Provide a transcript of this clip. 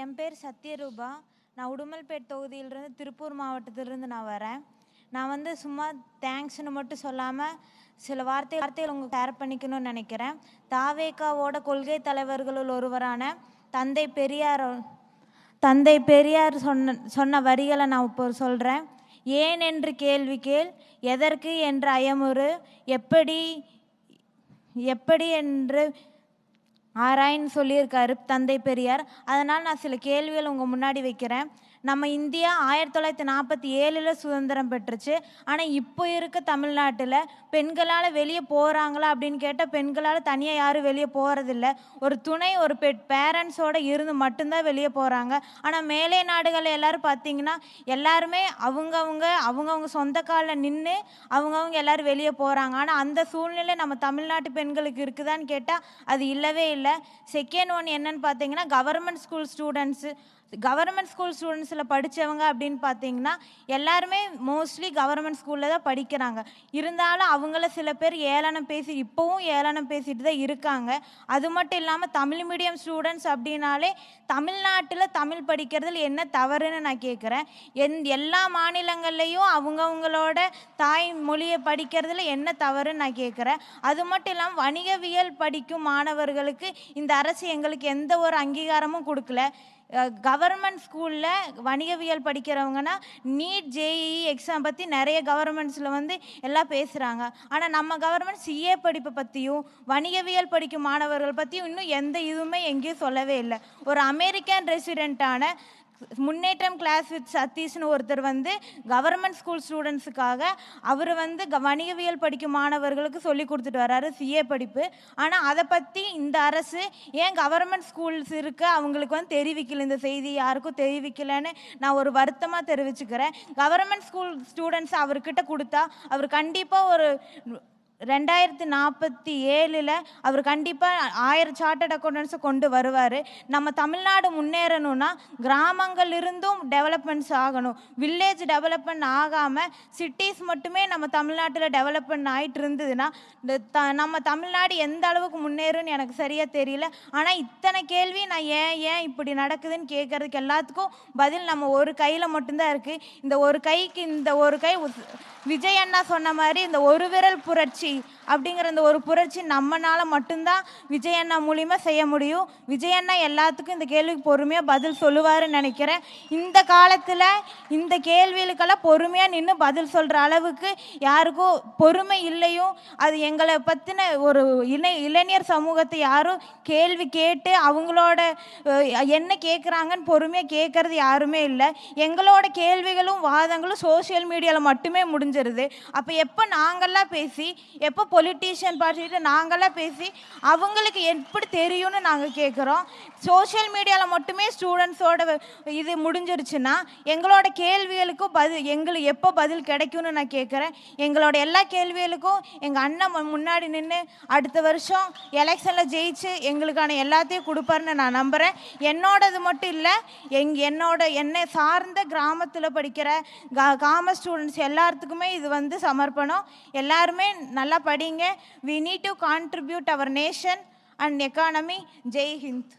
என் பேர் சத்யரூபா. நான் உடுமல்பேட் தொகுதியிலிருந்து திருப்பூர் மாவட்டத்திலிருந்து நான் வரேன். நான் வந்து சும்மா தேங்க்ஸ்னு மட்டும் சொல்லாமல் சில வார்த்தை வார்த்தைகள் உங்களுக்கு ஷேர் பண்ணிக்கணும்னு நினைக்கிறேன். தாவேகாவோட கொள்கை தலைவர்களுள் ஒருவரான தந்தை பெரியார் தந்தை பெரியார் சொன்ன சொன்ன வரிகளை நான் இப்போ சொல்கிறேன் ஏன் என்று கேள்வி கேள். எதற்கு என்று அயமுறு. எப்படி எப்படி என்று ஆராயின்னு சொல்லியிருக்காரு தந்தை பெரியார். அதனால் நான் சில கேள்விகள் உங்கள் முன்னாடி வைக்கிறேன். நம்ம இந்தியா ஆயிரத்தி தொள்ளாயிரத்தி நாற்பத்தி ஏழில் சுதந்திரம் பெற்றுச்சு. ஆனால் இப்போ இருக்க தமிழ்நாட்டில் பெண்களால் வெளியே போகிறாங்களா அப்படின்னு கேட்டால் பெண்களால் தனியாக யாரும் வெளியே போகிறதில்ல ஒரு துணை ஒரு பெட் பேரண்ட்ஸோடு இருந்து மட்டும்தான் வெளியே போகிறாங்க ஆனால் மேலே நாடுகளில் எல்லோரும் பார்த்தீங்கன்னா எல்லாருமே அவங்கவுங்க அவங்கவுங்க சொந்த காலில் நின்று அவங்கவுங்க எல்லோரும் வெளியே போகிறாங்க ஆனால் அந்த சூழ்நிலை நம்ம தமிழ்நாட்டு பெண்களுக்கு இருக்குதான்னு கேட்டால் அது இல்லவே இல்லை. செகண்ட் ஒன் என்னன்னு பார்த்தீங்கன்னா government school students government school ஸ்டூடெண்ட்ஸில் படித்தவங்க அப்படின்னு பார்த்தீங்கன்னா எல்லாருமே மோஸ்ட்லி கவர்மெண்ட் ஸ்கூலில் தான் படிக்கிறாங்க. இருந்தாலும் அவங்கள சில பேர் ஏளனம் பேசி இப்போவும் ஏளனம் பேசிட்டு தான் இருக்காங்க. அது மட்டும் இல்லாமல் தமிழ் மீடியம் ஸ்டூடெண்ட்ஸ் அப்படின்னாலே தமிழ்நாட்டில் தமிழ் படிக்கிறதுல என்ன தவறுன்னு நான் கேட்குறேன் எந் எல்லா மாநிலங்கள்லேயும் அவங்கவுங்களோட தாய் மொழியை படிக்கிறதுல என்ன தவறுன்னு நான் கேட்குறேன் அது மட்டும் இல்லாமல் வணிகவியல் படிக்கும் மாணவர்களுக்கு இந்த அரசு எங்களுக்கு எந்த ஒரு அங்கீகாரமும் கொடுக்கல. கவர்மெண்ட் ஸ்கூலில் வணிகவியல் படிக்கிறவங்கன்னா நீட் ஜேஇஇ எக்ஸாம் பற்றி நிறைய கவர்மெண்ட்ஸில் வந்து எல்லாம் பேசுகிறாங்க ஆனால் நம்ம கவர்மெண்ட் சிஏ படிப்பை பற்றியும் வணிகவியல் படிக்கும் மாணவர்கள் பற்றியும் இன்னும் எந்த இதுவுமே எங்கேயும் சொல்லவே இல்லை. ஒரு அமெரிக்கன் ரெசிடெண்ட்டான முன்னேற்றம் கிளாஸ் வித் சதீஷ்னு ஒருத்தர் வந்து கவர்மெண்ட் ஸ்கூல் ஸ்டூடெண்ட்ஸுக்காக அவர் வந்து க வணிகவியல் படிக்கும் மாணவர்களுக்கு சொல்லி கொடுத்துட்டு வராரு சிஏ படிப்பு. ஆனால் அதை பற்றி இந்த அரசு ஏன் கவர்மெண்ட் ஸ்கூல்ஸ் இருக்க அவங்களுக்கு வந்து தெரிவிக்கல. இந்த செய்தி யாருக்கும் தெரிவிக்கலன்னு நான் ஒரு வருத்தமாக தெரிவிச்சுக்கிறேன். கவர்மெண்ட் ஸ்கூல் ஸ்டூடெண்ட்ஸ் அவர்கிட்ட கொடுத்தா அவர் கண்டிப்பாக ஒரு ரெண்டாயிரத்தி நாற்பத்தி ஏழில் அவர் கண்டிப்பாக ஆயிரம் சார்ட்டட் அக்கௌண்டன்ஸை கொண்டு வருவார். நம்ம தமிழ்நாடு முன்னேறணும்னா கிராமங்கள் இருந்தும் டெவலப்மெண்ட்ஸ் ஆகணும். வில்லேஜ் டெவலப்மெண்ட் ஆகாமல் சிட்டிஸ் மட்டுமே நம்ம தமிழ்நாட்டில் டெவலப்மெண்ட் ஆகிட்டு இருந்ததுன்னா இந்த த நம்ம தமிழ்நாடு எந்த அளவுக்கு முன்னேறும்னு எனக்கு சரியாக தெரியல. ஆனால் இத்தனை கேள்வி நான் ஏன் ஏன் இப்படி நடக்குதுன்னு கேட்குறதுக்கு எல்லாத்துக்கும் பதில் நம்ம ஒரு கையில் மட்டும்தான் இருக்குது இந்த ஒரு கைக்கு இந்த ஒரு கை விஜய் அண்ணா சொன்ன மாதிரி இந்த ஒரு விரல் புரட்சி அப்படிங்கிற அந்த ஒரு புரட்சி நம்மனால் மட்டும்தான் விஜய் அண்ணா மூலியமா செய்ய முடியும். விஜய் அண்ணா எல்லாத்துக்கும் இந்த கேள்விக்கு பொறுமையாக பதில் சொல்லுவாருன்னு நினைக்கிறேன். இந்த காலத்தில் இந்த கேள்விகளுக்கெல்லாம் பொறுமையாக நின்று பதில் சொல்கிற அளவுக்கு யாருக்கும் பொறுமை இல்லையும். அது எங்களை பற்றின ஒரு இளை இளைஞர் சமூகத்தை யாரும் கேள்வி கேட்டு அவங்களோட என்ன கேட்குறாங்கன்னு பொறுமையாக கேட்குறது யாருமே இல்லை. எங்களோட கேள்விகளும் வாதங்களும் சோஷியல் மீடியாவில் மட்டுமே முடிஞ்சிருது. அப்போ எப்போ நாங்கள்லாம் பேசி எப்போ பொலிட்டீஷியன் பார்ட்டிட்டு நாங்களாம் பேசி அவங்களுக்கு எப்படி தெரியும்னு நாங்கள் கேட்குறோம் சோஷியல் மீடியாவில் மட்டுமே ஸ்டூடெண்ட்ஸோட இது முடிஞ்சிருச்சுன்னா எங்களோட கேள்விகளுக்கும் பதில் எங்களுக்கு எப்போ பதில் கிடைக்கும்னு நான் கேட்குறேன் எங்களோட எல்லா கேள்விகளுக்கும் எங்கள் அண்ணன் முன்னாடி நின்று அடுத்த வருஷம் எலெக்ஷனில் ஜெயிச்சு எங்களுக்கான எல்லாத்தையும் கொடுப்பாருன்னு நான் நம்புகிறேன் என்னோடது மட்டும் இல்லை எங் என்னோட என்னை சார்ந்த கிராமத்தில் படிக்கிற கா காமர்ஸ் ஸ்டூடெண்ட்ஸ் எல்லாத்துக்குமே இது வந்து சமர்ப்பணம். எல்லாருமே நல்லா படிங்க. We need to contribute our nation and economy Jai Hind